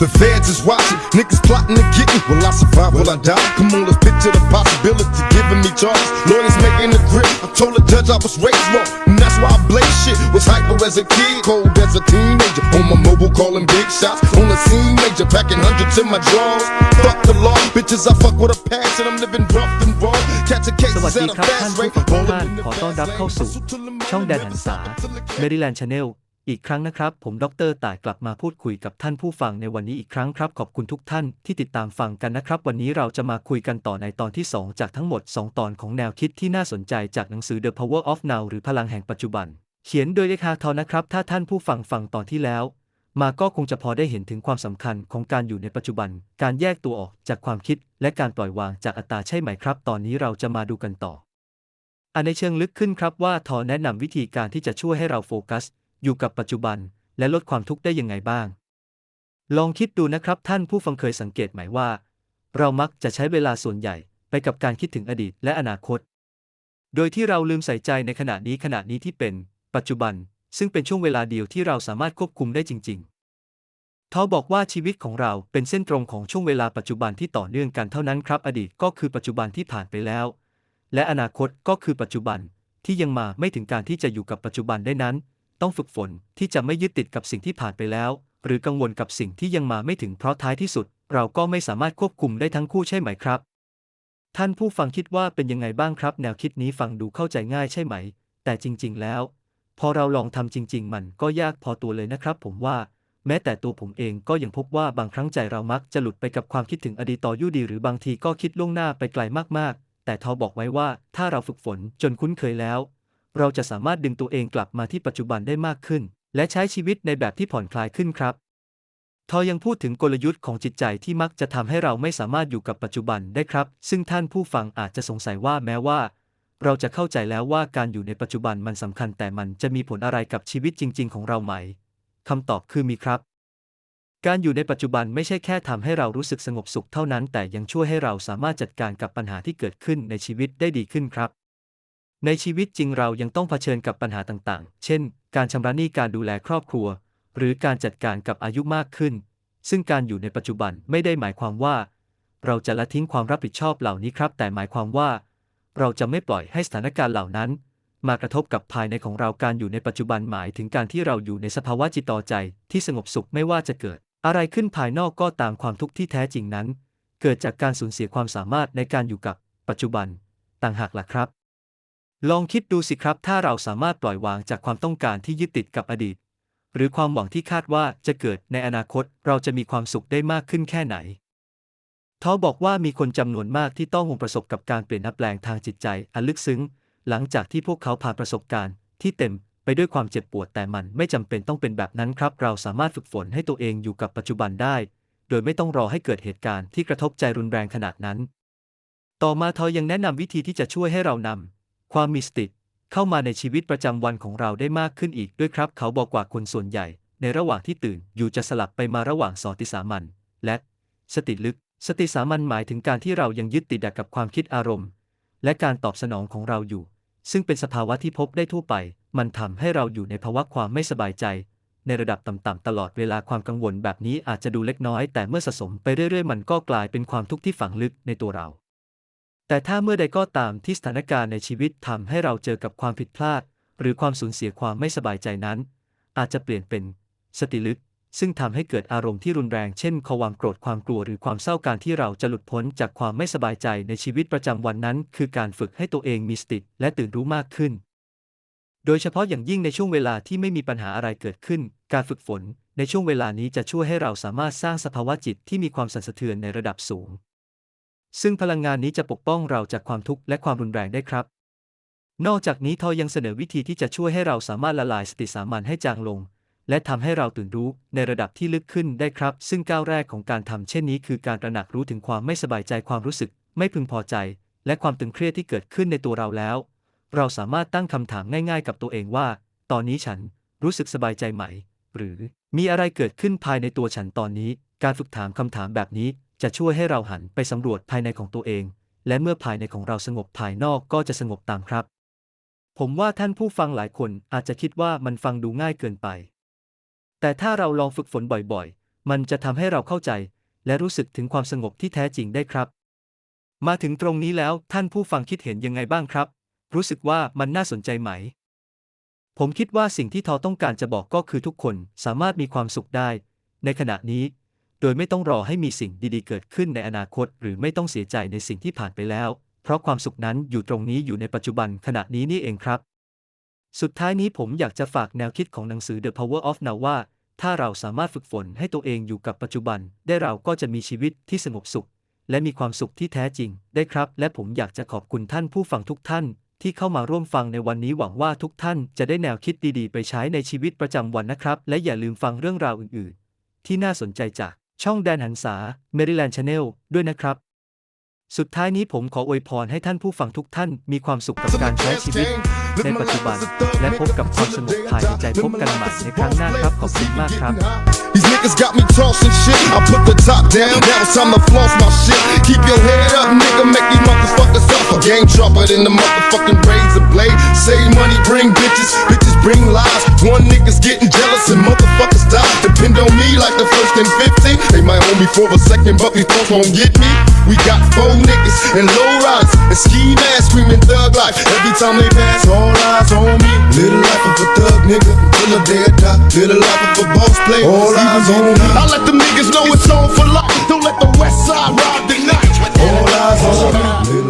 The feds is watching, niggas plotting to get me. Will I survive? Will I die? Come on, let's picture the possibility giving me charges. Lawyers making a grip. I told the judge I was raised wrong, and that's why I blaze shit. Was hyper as a kid, cold as a teenager. On my mobile, calling big shots. On the scene, major, packing hundreds in my drawers. Fuck the law, bitches. I fuck with a passion. I'm living rough and raw. Catching สวัส cases ดี at a ครับท่าน fast ผู้ rate. ฟังทุก Rolling ท่าน in the ขอต้อนรับเข้าสู่ ช่องแดนหันษา fast. Maryland Channel อีกครั้งนะครับ ผมดรต่ายกลับมาพูดคุยกับท่านผู้ฟังในวันนี้อีกครั้งครับ ขอบคุณทุกท่านที่ติดตามฟังกันนะครับ วันนี้เราจะมาคุยกันต่อในตอนที่ 2 จากทั้งหมด 2 ตอนของแนวคิดที่น่าสนใจจากหนังสือ The Power of Now หรือพลังแห่งปัจจุบัน เขียนโดยเลขาทอนะครับ ถ้าท่านผู้ฟังฟังตอนที่แล้ว มาก็คงจะพอได้เห็นถึงความสำคัญของการอยู่ในปัจจุบัน การแยกตัวออกจากความคิด และการปล่อยวางจากอัตตาใช่ไหมครับ ตอนนี้เราจะมาดูกันต่ออันในเชิงลึกขึ้นครับว่าทอแนะนำวิธีการที่จะช่วยให้เราโฟกัส อยู่กับปัจจุบัน และลดความทุกข์ได้ยังไงบ้าง ลองคิดดูนะครับท่านผู้ฟังเคยสังเกตไหมว่า เรามักจะใช้เวลาส่วนใหญ่ไปกับการคิดถึงอดีตและอนาคต โดยที่เราลืมใส่ใจในขณะนี้ขณะนี้ที่เป็น ปัจจุบัน ซึ่งเป็นช่วงเวลาเดียวที่เราสามารถควบคุมได้จริง ๆเขาบอกว่าชีวิตของเราเป็นเส้นตรงของช่วงเวลาปัจจุบันที่ต่อเนื่องกันเท่านั้นครับ อดีตก็คือปัจจุบันที่ผ่านไปแล้ว และอนาคตก็คือปัจจุบันที่ยังมาไม่ถึงการที่จะอยู่กับปัจจุบันได้นั้น ต้องฝึกฝนที่จะไม่ยึดติดกับสิ่งที่ผ่านไปแล้ว หรือกังวลกับสิ่งที่ยังมาไม่ถึงเพราะท้ายที่สุด เราก็ไม่สามารถควบคุมได้ทั้งคู่ใช่ไหมครับ ท่านผู้ฟังคิดว่าเป็นยังไงบ้างครับ แนวคิดนี้ฟังดูเข้าใจง่ายใช่ไหม แต่จริง ๆ แล้ว พอเราลองทำจริง ๆ มันก็ยากพอตัวเลยนะครับ ผมว่าแม้แต่ตัวผมเองก็ยังพบว่าบางครั้งใจเรามักจะหลุดไปกับความคิดถึงอดีตต่อยุดี หรือบางทีก็คิดล่วงหน้าไปไกลมากๆ แต่ทอบอกไว้ว่าถ้าเราฝึกฝนจนคุ้นเคยแล้ว เราจะสามารถดึงตัวเองกลับมาที่ปัจจุบันได้มากขึ้น และใช้ชีวิตในแบบที่ผ่อนคลายขึ้นครับทอยังพูดถึงกลยุทธ์ของจิตใจที่มักจะทำให้เราไม่สามารถอยู่กับปัจจุบันได้ครับ ซึ่งท่านผู้ฟังอาจจะสงสัยว่าแม้ว่า เราจะเข้าใจแล้วว่าการอยู่ในปัจจุบันมันสำคัญแต่มันจะมีผลอะไรกับชีวิตจริง ๆ ของเราไหมคำตอบคือมีครับ การอยู่ในปัจจุบันไม่ใช่แค่ทำให้เรารู้สึกสงบสุขเท่านั้น แต่ยังช่วยให้เราสามารถจัดการกับปัญหาที่เกิดขึ้นในชีวิตได้ดีขึ้นครับ ในชีวิตจริงเรายังต้องเผชิญกับปัญหาต่างๆ เช่น การชำระหนี้การดูแลครอบครัว หรือการจัดการกับอายุมากขึ้น ซึ่งการอยู่ในปัจจุบันไม่ได้หมายความว่า เราจะละทิ้งความรับผิดชอบเหล่านี้ครับ แต่หมายความว่า เราจะไม่ปล่อยให้สถานการณ์เหล่านั้น มากระทบกับภายในของเราการอยู่ในปัจจุบันหมายถึงการที่เราอยู่ในสภาวะจิตต่อใจที่สงบสุขไม่ว่าจะเกิด อะไรขึ้นภายนอกก็ตามความทุกข์ที่แท้จริงนั้น เกิดจากการสูญเสียความสามารถในการอยู่กับปัจจุบัน ต่างหากล่ะครับ ลองคิดดูสิครับถ้าเราสามารถปล่อยวางจากความต้องการที่ยึดติดกับอดีต หรือความหวังที่คาดว่าจะเกิดในอนาคตเราจะมีความสุขได้มากขึ้นแค่ไหนเขาบอกว่ามีคนจำนวนมากที่ต้องประสบกับการเปลี่ยนแปลงทางจิตใจอันลึกซึ้ง หลังจากที่พวกเขาผ่านประสบการณ์ที่เต็มไปด้วยความเจ็บปวดแต่มันไม่จำเป็นต้องเป็นแบบนั้นครับ เราสามารถฝึกฝนให้ตัวเองอยู่กับปัจจุบันได้ โดยไม่ต้องรอให้เกิดเหตุการณ์ที่กระทบใจรุนแรงขนาดนั้น ต่อมาทอยังแนะนำวิธีที่จะช่วยให้เรานำ ความมีสติเข้ามาในชีวิตประจำวันของเราได้มากขึ้นอีกด้วยครับ เขาบอกว่าคนส่วนใหญ่ ในระหว่างที่ตื่นอยู่จะสลับไปมาระหว่างสติสามัญและสติลึก สติสามัญหมายถึงการที่เรายังยึดติดกับความคิดอารมณ์ และการตอบสนองของเราอยู่ ซึ่งเป็นสภาวะที่พบได้ทั่วไป มันทำให้เราอยู่ในภาวะความไม่สบายใจ ในระดับต่ำๆตลอดเวลาความกังวลแบบนี้อาจจะดูเล็กน้อย แต่เมื่อสะสมไปเรื่อยๆ มันก็กลายเป็นความทุกข์ที่ฝังลึกในตัวเรา แต่ถ้าเมื่อใดก็ตามที่สถานการณ์ในชีวิตทำให้เราเจอกับความผิดพลาด หรือความสูญเสียความไม่สบายใจนั้น อาจจะเปลี่ยนเป็น สติลึก ซึ่งทำให้เกิดอารมณ์ที่รุนแรงเช่นความโกรธความกลัวหรือความเศร้าการที่เราจะหลุดพ้นจากความไม่สบายใจในชีวิตประจำวันนั้น คือการฝึกให้ตัวเองมีสติและตื่นรู้มากขึ้น โดยเฉพาะอย่างยิ่งในช่วงเวลาที่ไม่มีปัญหาอะไรเกิดขึ้น การฝึกฝน ในช่วงเวลานี้จะช่วยให้เราสามารถสร้างสภาวะจิตที่มีความสั่นสะเทือนในระดับสูง ซึ่งพลังงานนี้จะปกป้องเราจากความทุกข์และความรุนแรงได้ครับ นอกจากนี้ทอยังเสนอวิธีที่จะช่วยให้เราสามารถละลายสติสามัญให้จางลง และทำให้เราตื่นรู้ในระดับที่ลึกขึ้นได้ครับ ซึ่งก้าวแรกของการทำเช่นนี้คือการตระหนักรู้ถึงความไม่สบายใจความรู้สึก ไม่พึงพอใจ และความตึงเครียดที่เกิดขึ้นในตัวเราแล้ว เราสามารถตั้งคำถามง่าย ๆ กับตัวเองว่า ตอนนี้ฉันรู้สึกสบายใจไหม หรือมีอะไรเกิดขึ้นภายในตัวฉันตอนนี้ การฝึกถามคำถามแบบนี้ จะช่วยให้เราหันไปสำรวจภายในของตัวเอง และเมื่อภายในของเราสงบภายนอกก็จะสงบตามครับ ผมว่าท่านผู้ฟังหลายคนอาจจะคิดว่ามันฟังดูง่ายเกินไป แต่ถ้าเราลองฝึกฝนบ่อยๆ มันจะทำให้เราเข้าใจ และรู้สึกถึงความสงบที่แท้จริงได้ครับ มาถึงตรงนี้แล้วท่านผู้ฟังคิดเห็นยังไงบ้างครับ รู้สึกว่ามันน่าสนใจไหมผมคิดว่าสิ่งที่ทอต้องการจะบอกก็คือทุกคนสามารถมีความสุขได้ ในขณะนี้ ดยไม่ต้องรอให้มีสิ่งดีๆ เกิดขึ้นในอนาคต หรือไม่ต้องเสียใจในสิ่งที่ผ่านไปแล้ว เพราะความสุขนั้นอยู่ตรงนี้อยู่ในปัจจุบันขณะนี้นี่เองครับ สุดท้ายนี้ผมอยากจะฝากแนวคิดของหนังสือ The Power of Now ว่า ถ้าเราสามารถฝึกฝนให้ตัวเองอยู่กับปัจจุบัน ได้เราก็จะมีชีวิตที่สงบสุข และมีความสุขที่แท้จริง ได้ครับ และผมอยากจะขอบคุณท่านผู้ฟังทุกท่านที่เข้ามาร่วมฟังในวันนี้หวังว่าทุกท่านจะได้แนวคิดดีๆ ไปใช้ในชีวิตประจำวันนะครับ และอย่าลืมฟังเรื่องราวอื่น ๆ ที่น่าสนใจจาก ช่องแดนหันษา Maryland Channel ด้วยนะครับ สุดท้ายนี้ผมขออวยพรให้ท่านผู้ฟังทุกท่านมีความสุขกับการใช้ชีวิต ในปัจจุบัน และพบกับความสงบภายในใจพบกันใหม่ในครั้งหน้าครับ ขอบคุณมากครับ These niggas got me tossing shit. I put the top down, now it's time to floss my shit. Keep your head up, nigga, make these motherfuckers suffer. Game sharper than the motherfucking razor blade. Save money, bring bitches, bitches bring lies. One nigga's getting jealous and motherfuckers die. Depend on me like the first and 15. Might hold for a second, but these folks won't get me. We got four niggas and low riders and ski masks screaming thug life. Every time they pass, all eyes on me. Little life of a thug nigga until the day I die. Little life of a boss player. All eyes on me. I let them niggas know it's on for life. Don't let the west side ride the night. All eyes on me.